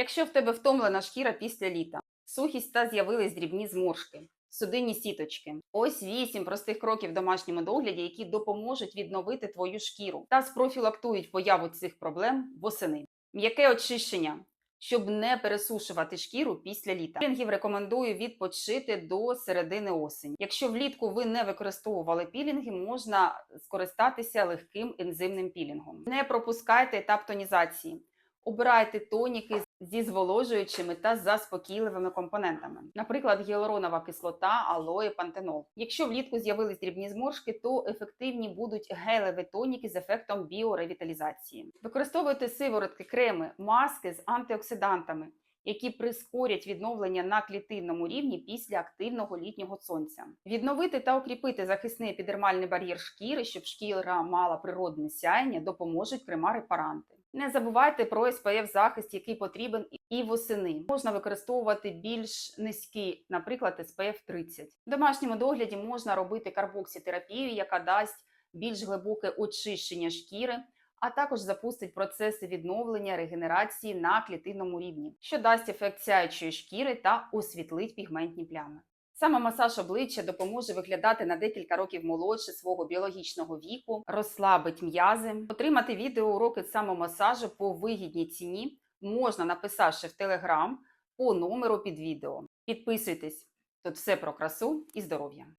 Якщо в тебе втомлена шкіра після літа, сухість та з'явились дрібні зморшки, судинні сіточки. Ось вісім простих кроків в домашньому догляді, які допоможуть відновити твою шкіру та спрофілактують появу цих проблем восени. М'яке очищення. Щоб не пересушувати шкіру після літа. Пілінгів рекомендую відпочити до середини осені. Якщо влітку ви не використовували пілінги, можна скористатися легким ензимним пілінгом. Не пропускайте етап тонізації. Обирайте тоніки зі зволожуючими та заспокійливими компонентами, наприклад, гіалуронова кислота, алоє, пантенол. Якщо влітку з'явились дрібні зморшки, то ефективні будуть гелеві тоніки з ефектом біоревіталізації. Використовуйте сиворотки, креми, маски з антиоксидантами, які прискорять відновлення на клітинному рівні після активного літнього сонця. Відновити та укріпити захисний епідермальний бар'єр шкіри, щоб шкіра мала природне сяєння, допоможуть крема-репаранти. Не забувайте про SPF захист, який потрібен і восени. Можна використовувати більш низький, наприклад, SPF 30. В домашньому догляді можна робити карбоксітерапію, яка дасть більш глибоке очищення шкіри, а також запустить процеси відновлення регенерації на клітинному рівні, що дасть ефект сяючої шкіри та освітлить пігментні плями. Саме масаж обличчя допоможе виглядати на декілька років молодше свого біологічного віку, розслабить м'язи. Отримати відеоуроки самомасажу по вигідній ціні можна, написавши в Телеграм по номеру під відео. Підписуйтесь, тут все про красу і здоров'я.